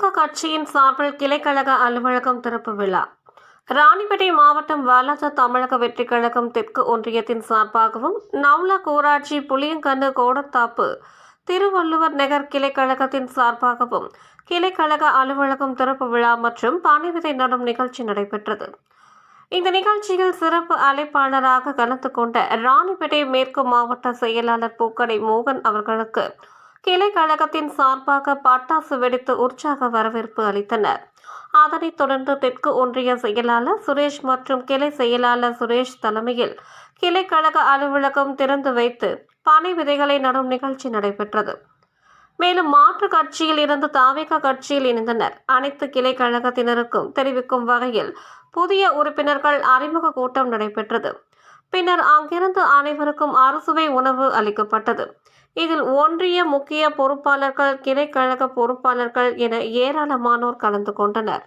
கட்சியின் சார்பில் கிளைக்கழக அலுவலகம் திறப்பு விழா. ராணிப்பேட்டை மாவட்டம் வாலாஜா தமிழக வெற்றி கழகம் தெற்கு ஒன்றியத்தின் சார்பாகவும் நவுலா ஊராட்சி புளியங்கன்று கோடத்தாப்பு திருவள்ளுவர் நகர் கிளைக்கழகத்தின் சார்பாகவும் கிளைக்கழக அலுவலகம் திறப்பு விழா மற்றும் பானை நடும் நிகழ்ச்சி நடைபெற்றது. இந்த நிகழ்ச்சியில் சிறப்பு அழைப்பாளராக கலந்து கொண்ட ராணிப்பேட்டை மேற்கு மாவட்ட செயலாளர் பூக்கடை மோகன் அவர்களுக்கு கிளை கழகத்தின் சார்பாக பட்டாசு வெடித்து உற்சாக வரவேற்பு அளித்தனர். அதனைத் தொடர்ந்து தெற்கு ஒன்றிய செயலாளர் சுரேஷ் மற்றும் கிளை செயலாளர் சுரேஷ் தலைமையில் கிளை கழக அலுவலகம் திறந்து வைத்து பனை விதைகளை நடும் நிகழ்ச்சி நடைபெற்றது. மேலும் மாற்று கட்சியில் இருந்து தாவிக கட்சியில் இணைந்தனர். அனைத்து கிளை கழகத்தினருக்கும் தெரிவிக்கும் வகையில் புதிய உறுப்பினர்கள் அறிமுக கூட்டம் நடைபெற்றது. பின்னர் அங்கிருந்து அனைவருக்கும் அறுசுவை உணவு அளிக்கப்பட்டது. இதில் ஒன்றிய முக்கிய பொறுப்பாளர்கள் கிளை பொறுப்பாளர்கள் என ஏராளமானோர் கலந்து கொண்டனர்.